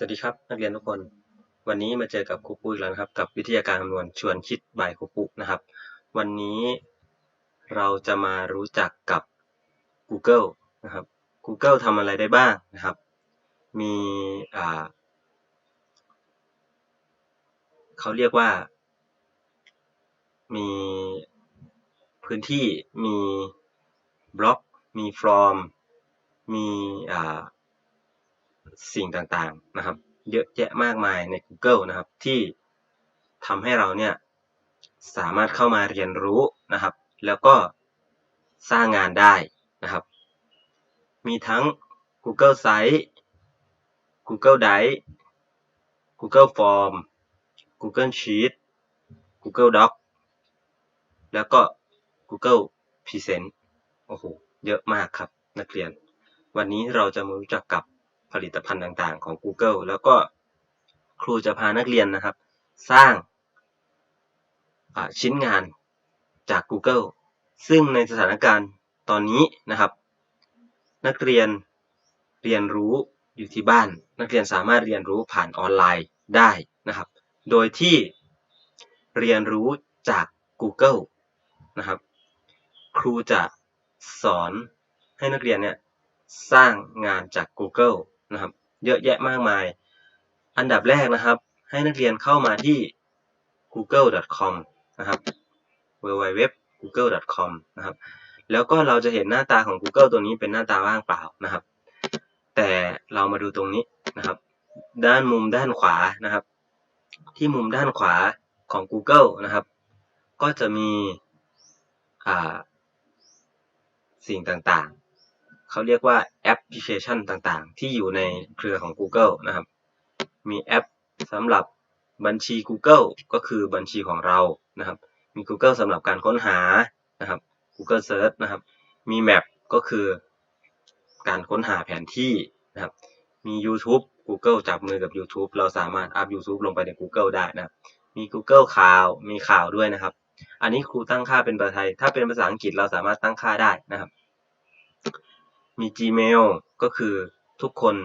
สวัสดีครับ นักเรียนทุกคน วันนี้มาเจอกับครูปุ้ยแล้วนะครับ กับวิทยาการคำนวณชวนคิดบ่ายครูปุนะครับ วันนี้เราจะมารู้จักกับ Google นะครับ Google ทำอะไรได้บ้างนะครับ มีอ่าเขาเรียกว่า มีพื้นที่มีบล็อก มีฟอร์ม มีอ่า สิ่งต่างๆนะครับ เยอะแยะมากมายใน Google นะครับ ที่ทำให้เราเนี่ยสามารถเข้ามาเรียนรู้นะครับ แล้วก็สร้างงานได้นะครับ มีทั้ง Google Site Google Drive Google Form Google Sheet Google Doc แล้วก็ Google Present โอ้โห เยอะมากครับ นักเรียน วันนี้เราจะมารู้จักกับ ผลิตภัณฑ์ต่างๆ ของ Google แล้วก็ครูจะพานักเรียนนะครับ สร้างชิ้นงานจาก Google ซึ่งในสถานการณ์ตอนนี้นะครับ นักเรียนเรียนรู้อยู่ที่บ้าน นักเรียนสามารถเรียนรู้ผ่านออนไลน์ได้นะครับ โดยที่เรียนรู้จาก Google นะครับ ครูจะสอนให้นักเรียนเนี่ยสร้างงานจาก Google นะครับ เยอะแยะมากมาย อันดับแรกนะครับ ให้นักเรียนเข้ามาที่ google.com นะครับ www.google.com นะครับ แล้วก็เราจะเห็นหน้าตาของ Google ตัวนี้เป็นหน้าตาว่างเปล่านะครับ แต่เรามาดูตรงนี้นะครับ ด้านมุมด้านขวานะครับ ที่มุมด้านขวาของ Google นะครับ ก็จะมีสิ่งต่าง เขาเรียกว่าแอปพลิเคชันต่างๆ ที่อยู่ในเครือของ Google นะครับ มีแอปสำหรับบัญชี Google ก็คือบัญชีของเรานะครับ มี Google สำหรับการค้นหานะครับ Google Search นะครับ มี Map ก็คือการค้นหาแผนที่นะครับ มี YouTube Google จับมือกับ YouTube เราสามารถอัพ YouTube ลงไปใน Google ได้นะครับ มี Google ข่าว มีข่าวด้วยนะครับ อันนี้ครูตั้งค่าเป็นภาษาไทย ถ้าเป็นภาษาอังกฤษเราสามารถตั้งค่าได้นะครับ มี Gmail ก็คือทุกคน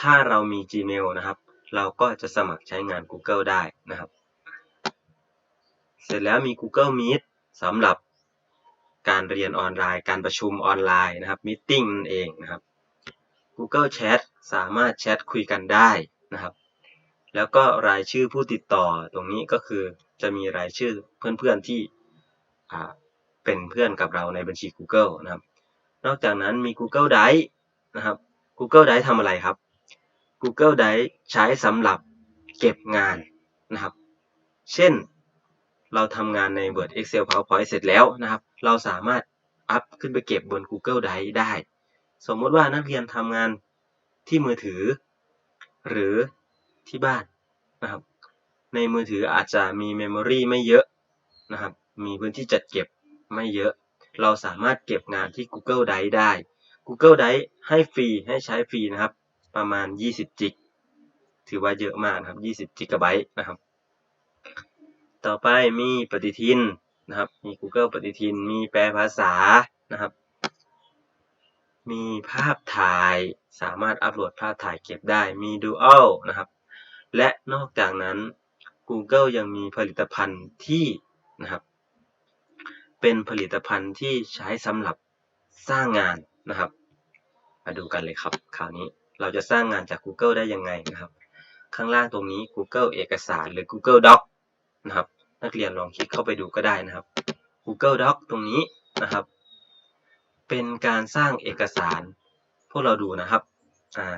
ถ้าเรามี Gmail นะครับ เราก็จะสมัครใช้งาน Google ได้นะครับ เสร็จแล้วมี Google Meet สำหรับการเรียนออนไลน์ การประชุมออนไลน์นะครับ Meeting นั่นเองนะครับ Google Chat สามารถแชทคุยกันได้นะครับ แล้วก็รายชื่อผู้ติดต่อตรงนี้ก็คือจะมีรายชื่อเพื่อนๆที่เป็นเพื่อนกับเราในบัญชี Google นะครับ นอกจากนั้นมี Google Drive นะครับ Google Drive ทำอะไรครับ Google Drive ใช้สำหรับเก็บงานนะครับ เช่น เราทำงานใน Word Excel PowerPoint เสร็จแล้วนะครับ เราสามารถอัพขึ้นไปเก็บบน Google Drive ได้ สมมติว่านักเรียนทำงานที่มือถือ หรือที่บ้านนะครับ ในมือถืออาจจะมีเมมโมรีไม่เยอะนะครับ มีพื้นที่จัดเก็บไม่เยอะ เราสามารถเก็บงานที่ Google Drive ได้ Google Drive ให้ฟรีให้ใช้ฟรีนะครับ ประมาณ 20 จิก ถือว่าเยอะมากนะครับ 20 จิกะไบต์นะครับ ต่อไปมีปฏิทินนะครับ มี Google ปฏิทิน มีแปลภาษานะครับ มีภาพถ่าย สามารถอัปโหลดภาพถ่ายเก็บได้ มี Dual นะครับ และนอกจากนั้น Google ยังมีผลิตภัณฑ์ที่นะครับ เป็นผลิตภัณฑ์ที่ใช้สำหรับสร้างงานนะครับ มาดูกันเลยครับ คราวนี้เราจะสร้างงานจาก Google ได้ยังไงนะครับ ข้างล่างตรงนี้ Google เอกสารหรือ Google Doc นะครับ นักเรียนลองคลิกเข้าไปดูก็ได้นะครับ Google Doc ตรงนี้นะครับ เป็นการสร้างเอกสาร พวกเราดูนะครับ อ่า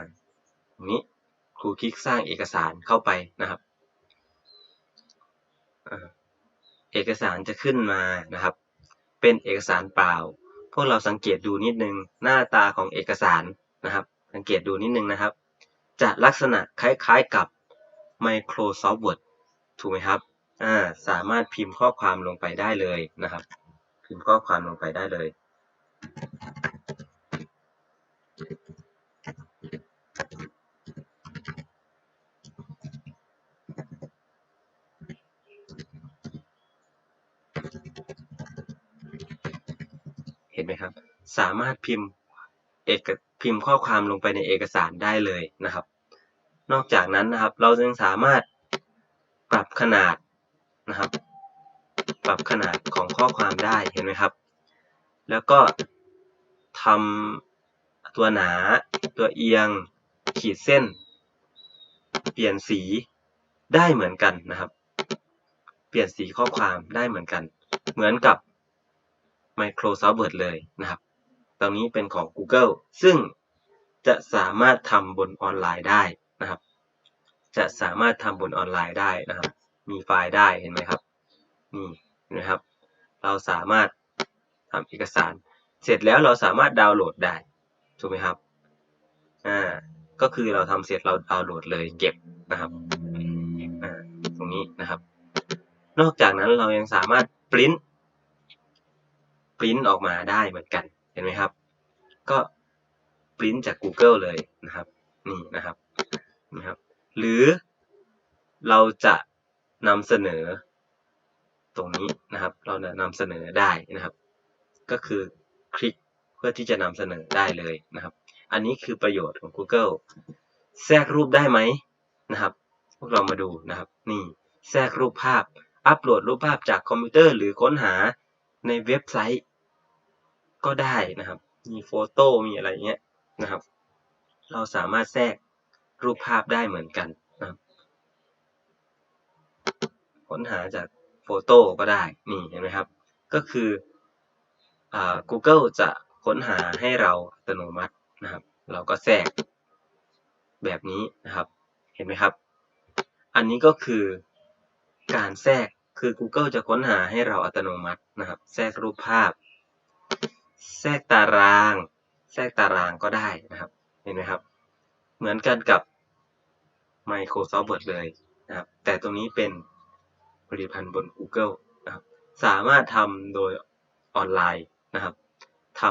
ตรงนี้ครูคลิกสร้างเอกสารเข้าไปนะครับเอกสารจะขึ้นมานะครับ เป็นเอกสารเปล่า พวกเราสังเกตดูนิดนึงหน้าตาของเอกสารนะครับ สังเกตดูนิดนึงนะครับ จะลักษณะคล้ายๆกับ Microsoft Word ถูกไหมครับอ่าสามารถพิมพ์ข้อความลงไปได้เลยนะครับ พิมพ์ข้อความลงไปได้เลย ห็นไหมครับ สามารถพิมพ์เอกพิมพ์ข้อความลงไปในเอกสารได้เลยนะครับ นอกจากนั้นนะครับ เรายังสามารถปรับขนาดนะครับ ปรับขนาดของข้อความได้เห็นไหมครับ แล้วก็ทำตัวหนา ตัวเอียง ขีดเส้น เปลี่ยนสีได้เหมือนกันนะครับ เปลี่ยนสีข้อความได้เหมือนกัน เหมือนกับ Microsoft Word เลยนะครับตรงนี้เป็นของ Google ซึ่งจะสามารถทำบนออนไลน์ได้นะครับ จะสามารถทำบนออนไลน์ได้นะครับ มีไฟล์ได้เห็นไหมครับนี่เห็นไหมครับ เราสามารถทำเอกสาร เสร็จแล้วเราสามารถดาวน์โหลดได้ถูกไหมครับอ่าก็คือเราทำเสร็จเราดาวน์โหลดเลยเก็บนะครับอ่าตรงนี้นะครับ นอกจากนั้นเรายังสามารถปริ้น ปริ้นออกมาได้เหมือนกัน เห็นไหมครับ ก็ปริ้นจาก Google เลยนะครับ นี่นะครับนะครับ หรือเราจะนำเสนอตรงนี้นะครับ เราจะนำเสนอได้นะครับ ก็คือคลิกเพื่อที่จะนำเสนอได้เลยนะครับ อันนี้คือประโยชน์ของ Google แทรกรูปได้ไหมนะครับ พวกเรามาดูนะครับ นี่แทรกรูปภาพ อัปโหลดรูปภาพจากคอมพิวเตอร์หรือค้นหาในเว็บไซต์ ก็ได้นะครับ มีโฟโต้มีอะไรเงี้ยนะครับ เราสามารถแทรกรูปภาพได้เหมือนกันนะครับ ค้นหาจากโฟโต้ก็ได้ นี่เห็นไหมครับ ก็คืออ Google จะค้นหาให้เราอัตโนมัตินะครับ เราก็แทรกแบบนี้นะครับ เห็นไหมครับ อันนี้ก็คือการแทรกคือ Google จะค้นหาให้เราอัตโนมัตินะครับ แทรกรูปภาพ แทรกตาราง แทรกตารางก็ได้นะครับ เห็นไหมครับ เหมือนกันกับ Microsoft Word เลยนะครับ แต่ตรงนี้เป็นผลิตภัณฑ์บน Google นะครับ สามารถทำโดยออนไลน์นะครับท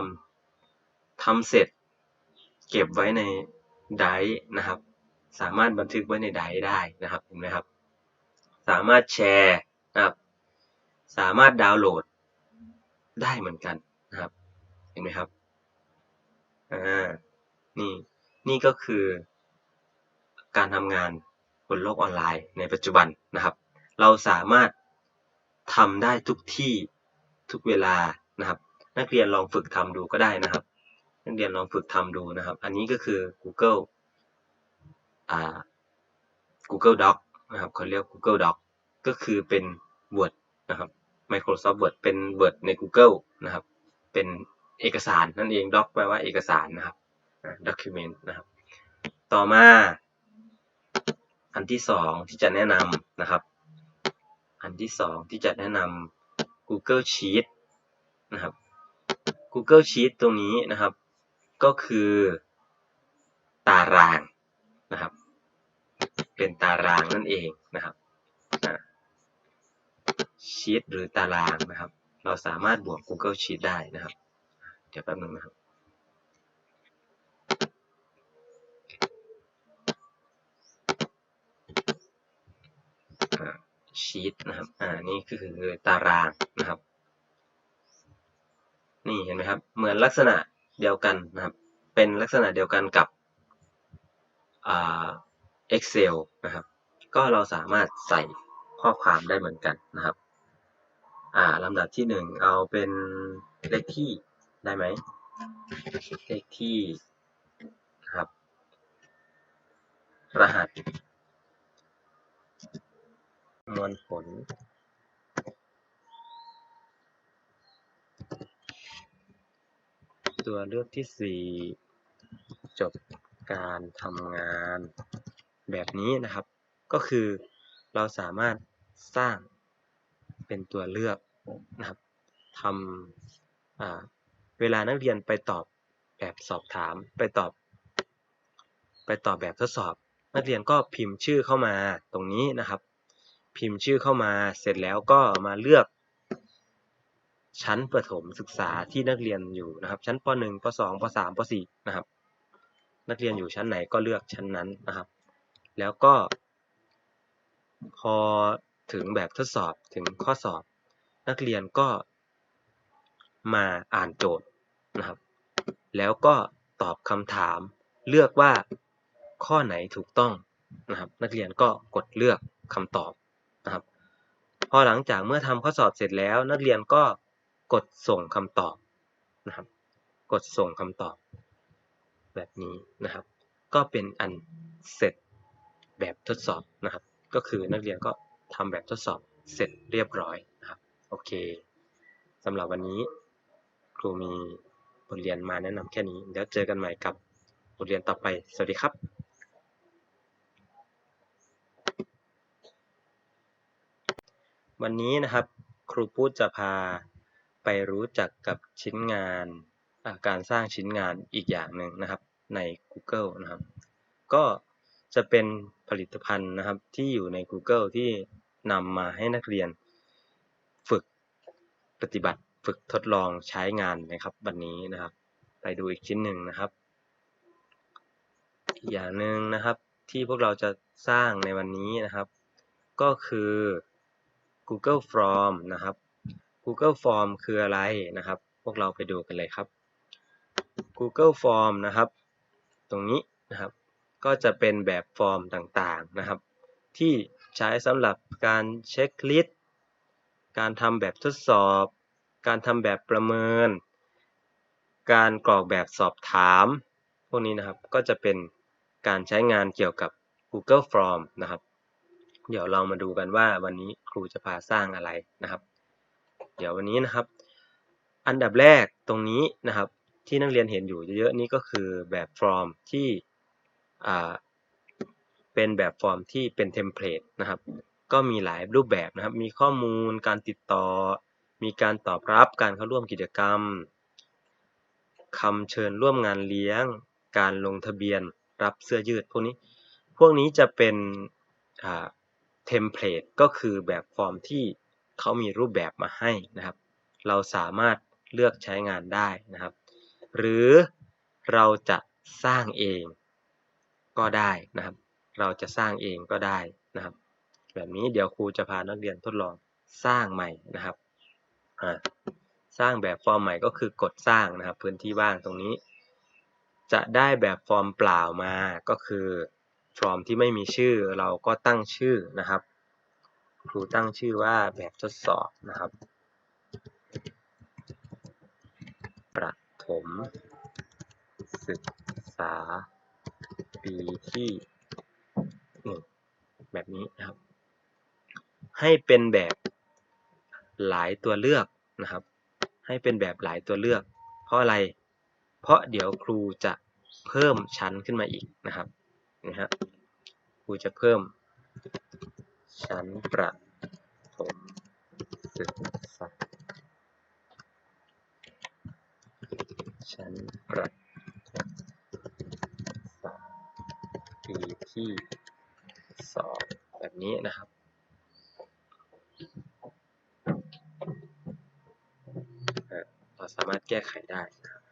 ำทำเสร็จ เก็บไว้ในไดร์นะครับ สามารถบันทึกไว้ในไดร์ได้นะครับ เห็นไหมครับ สามารถแชร์นะครับ สามารถดาวน์โหลดได้เหมือนกันนะครับ ห็นไหมครับอ่านี่นี่ก็คือการทำงานบนโลกออนไลน์ในปัจจุบันนะครับ เราสามารถทำได้ทุกที่ทุกเวลานะครับ นักเรียนลองฝึกทำดูก็ได้นะครับ นักเรียนลองฝึกทำดูนะครับ อันนี้ก็คือ Google อ่า Google Doc นะครับเขาเรียก Google Doc ก็คือเป็น Word นะครับ Microsoft Word เป็น Word ใน Google นะครับ เป็น เอกสารนั่นเอง Doc แปลว่าเอกสารนะครับ Document นะครับ ต่อมา อันที่สองที่จะแนะนำนะครับ อันที่สองที่จะแนะนำ Google Sheet นะครับ Google Sheet ตรงนี้นะครับ ก็คือตารางนะครับ เป็นตารางนั่นเองนะครับชีตหรือตารางนะครับ เราสามารถบวก Google Sheet ได้นะครับ เดี๋ยวแป๊บนึงนะครับชีตนะครับ อ่า นี่คือตารางนะครับ นี่เห็นไหมครับ เหมือนลักษณะเดียวกันนะครับ เป็นลักษณะเดียวกันกับอ่า Excel นะครับ ก็เราสามารถใส่ข้อความได้เหมือนกันนะครับ อ่าลำดับที่หนึ่งเอาเป็นเลขที่ ได้ไหมเลขที่ครับ รหัสมวลผล ตัวเลือกที่สี่จบการทำงานแบบนี้นะครับ ก็คือเราสามารถสร้างเป็นตัวเลือกนะครับทำ เวลานักเรียนไปตอบแบบสอบถาม ไปตอบ ไปตอบแบบทดสอบ นักเรียนก็พิมพ์ชื่อเข้ามาตรงนี้นะครับ พิมพ์ชื่อเข้ามาเสร็จแล้วก็มาเลือก ชั้นประถมศึกษาที่นักเรียนอยู่นะครับ ชั้นป .1 ป .2 ป .3 ป .4 นะครับ นักเรียนอยู่ชั้นไหนก็เลือกชั้นนั้นนะครับ แล้วก็ พอถึงแบบทดสอบถึงข้อสอบ นักเรียนก็มาอ่านโจทย์ นะครับ แล้วก็ตอบคำถามเลือกว่าข้อไหนถูกต้องนะครับ นักเรียนก็กดเลือกคำตอบนะครับ พอหลังจากเมื่อทำข้อสอบเสร็จแล้ว นักเรียนก็กดส่งคำตอบนะครับ กดส่งคำตอบ แบบนี้นะครับ ก็เป็นอันเสร็จแบบทดสอบนะครับ ก็คือนักเรียนก็ทำแบบทดสอบเสร็จเรียบร้อยนะครับ โอเคสำหรับวันนี้ครูมี บทเรียนมาแนะนำแค่นี้เดี๋ยวเจอกันใหม่กับบทเรียนต่อไป สวัสดีครับวันนี้นะครับครูพูดจะพาไปรู้จักกับชิ้นงานการสร้างชิ้นงานอีกอย่างหนึ่งนะครับใน Google นะครับ ก็จะเป็นผลิตภัณฑ์นะครับที่อยู่ใน Google ที่นำมาให้นักเรียนฝึกปฏิบัติ ฝึกทดลองใช้งานนะครับ วันนี้นะครับ ไปดูอีกชิ้นหนึ่งนะครับอีกอย่างหนึ่งนะครับที่พวกเราจะสร้างในวันนี้นะครับ ก็คือ Google Form นะครับ Google Form คืออะไรนะครับ พวกเราไปดูกันเลยครับ Google Form นะครับ ตรงนี้นะครับ ก็จะเป็นแบบฟอร์มต่างๆนะครับ ที่ใช้สำหรับการเช็คลิสต์การทำแบบทดสอบ การทำแบบประเมิน การกรอกแบบสอบถาม พวกนี้นะครับก็จะเป็นการใช้งานเกี่ยวกับ Google Form นะครับ เดี๋ยวเรามาดูกันว่าวันนี้ครูจะพาสร้างอะไรนะครับ เดี๋ยววันนี้นะครับ อันดับแรกตรงนี้นะครับ ที่นักเรียนเห็นอยู่เยอะๆนี่ก็คือแบบฟอร์มที่เป็นแบบฟอร์มที่เป็นเทมเพลตนะครับ ก็มีหลายรูปแบบนะครับ มีข้อมูลการติดต่อ มีการตอบรับการเข้าร่วมกิจกรรมคำเชิญร่วมงานเลี้ยง การลงทะเบียนรับเสื้อยืดพวกนี้ พวกนี้จะเป็นเทมเพลตก็คือแบบฟอร์มที่เขามีรูปแบบมาให้นะครับ เราสามารถเลือกใช้งานได้นะครับ หรือเราจะสร้างเองก็ได้นะครับ เราจะสร้างเองก็ได้นะครับ แบบนี้เดี๋ยวครูจะพานักเรียนทดลองสร้างใหม่นะครับ สร้างแบบฟอร์มใหม่ก็คือกดสร้างนะครับ พื้นที่ว่างตรงนี้ จะได้แบบฟอร์มเปล่ามาก็คือฟอร์มที่ไม่มีชื่อเราก็ตั้งชื่อนะครับ ครูตั้งชื่อว่าแบบทดสอบนะครับ ประถมศึกษาปีที่หนึ่งแบบนี้นะครับ ให้เป็นแบบ หลายตัวเลือกนะครับ ให้เป็นแบบหลายตัวเลือก เพราะอะไร เพราะเดี๋ยวครูจะเพิ่มชั้นขึ้นมาอีกนะครับนะฮะครูจะเพิ่มชั้นประถมศึกษาชั้นประถมศึกษาปีที่สองแบบนี้นะครับ เรา สามารถแก้ไขได้นะครับ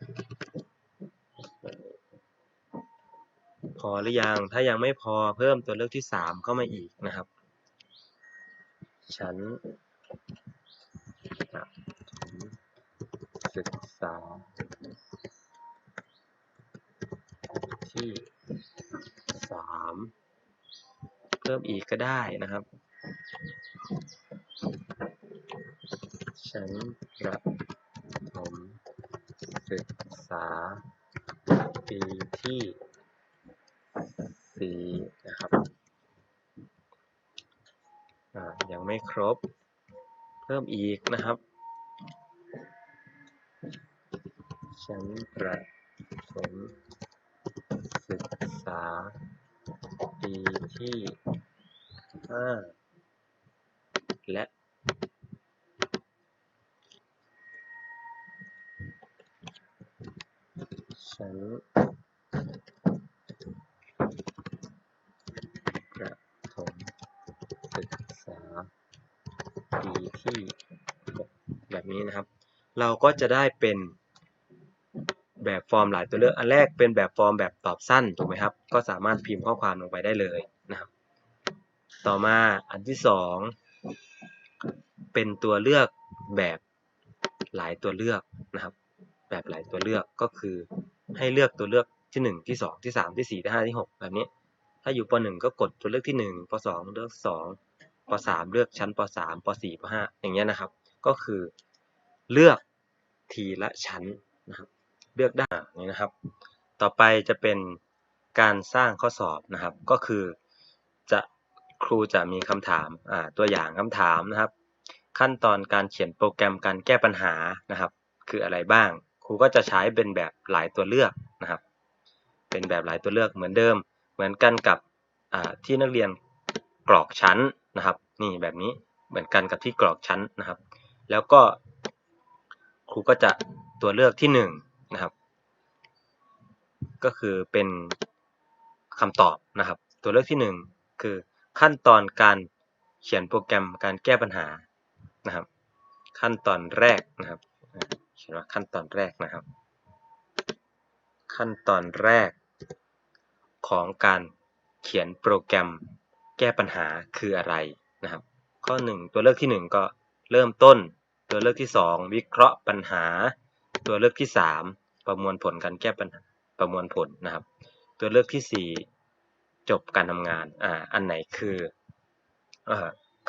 พอหรือยัง ถ้ายังไม่พอเพิ่มตัวเลือกที่สามเข้ามาอีกนะครับชั้นระศึกษา ที่สามเพิ่มอีกก็ได้นะครับชั้นประ ถมศึกษาปีที่สี่นะครับ ยังไม่ครบ เพิ่มอีกนะครับชั้นประถมศึกษาปีที่ห้าและ ชั้นประถมศึกษาปีที่แบบนี้นะครับ เราก็จะได้เป็นแบบฟอร์มหลายตัวเลือก อันแรกเป็นแบบฟอร์มแบบตอบสั้นถูกไหมครับ ก็สามารถพิมพ์ข้อความลงไปได้เลยนะครับ ต่อมาอันที่สองเป็นตัวเลือกแบบหลายตัวเลือกนะครับ แบบหลายตัวเลือกก็คือ ให้เลือกตัวเลือกที่หนึ่งที่สองที่สามที่สี่ที่ห้าที่หกแบบนี้ ถ้าอยู่ป .1 ก็กดตัวเลือกที่ 1ป .2 เลือก 2ป .3 เลือกชั้นป .3 ป .4 ป .5 อย่างเงี้ยนะครับ ก็คือเลือกทีละชั้นนะครับเลือกได้นี้นะครับ ต่อไปจะเป็นการสร้างข้อสอบนะครับ ก็คือจะครูจะมีคำถามอ่าตัวอย่างคำถามนะครับ ขั้นตอนการเขียนโปรแกรมการแก้ปัญหานะครับ คืออะไรบ้าง ครูก็จะใช้เป็นแบบหลายตัวเลือกนะครับ เป็นแบบหลายตัวเลือกเหมือนเดิม เหมือนกันกับที่นักเรียนกรอกชั้นนะครับ นี่แบบนี้เหมือนกันกับที่กรอกชั้นนะครับ แล้วก็ครูก็จะตัวเลือกที่หนึ่งนะครับ ก็คือเป็นคำตอบนะครับ ตัวเลือกที่หนึ่งคือขั้นตอนการเขียนโปรแกรมการแก้ปัญหานะครับ ขั้นตอนแรกนะครับ ขียนว่าขั้นตอนแรกนะครับ ขั้นตอนแรกของการเขียนโปรแกรมแก้ปัญหาคืออะไรนะครับ ข้อ 1 ตัวเลือกที่ 1 ก็เริ่มต้น ตัวเลือกที่ 2 วิเคราะห์ปัญหา ตัวเลือกที่ 3 ประมวลผลการแก้ปัญหาประมวลผลนะครับ ตัวเลือกที่ 4 จบการทำงานอ่าอันไหนคืออ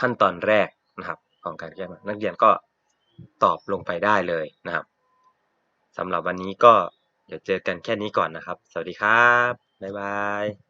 ขั้นตอนแรกนะครับของการแก้ปัญหานักเรียนก็ ตอบลงไปได้เลยนะครับสำหรับวันนี้ก็เดี๋ยวเจอกันแค่นี้ก่อนนะครับ สวัสดีครับ บ๊ายบาย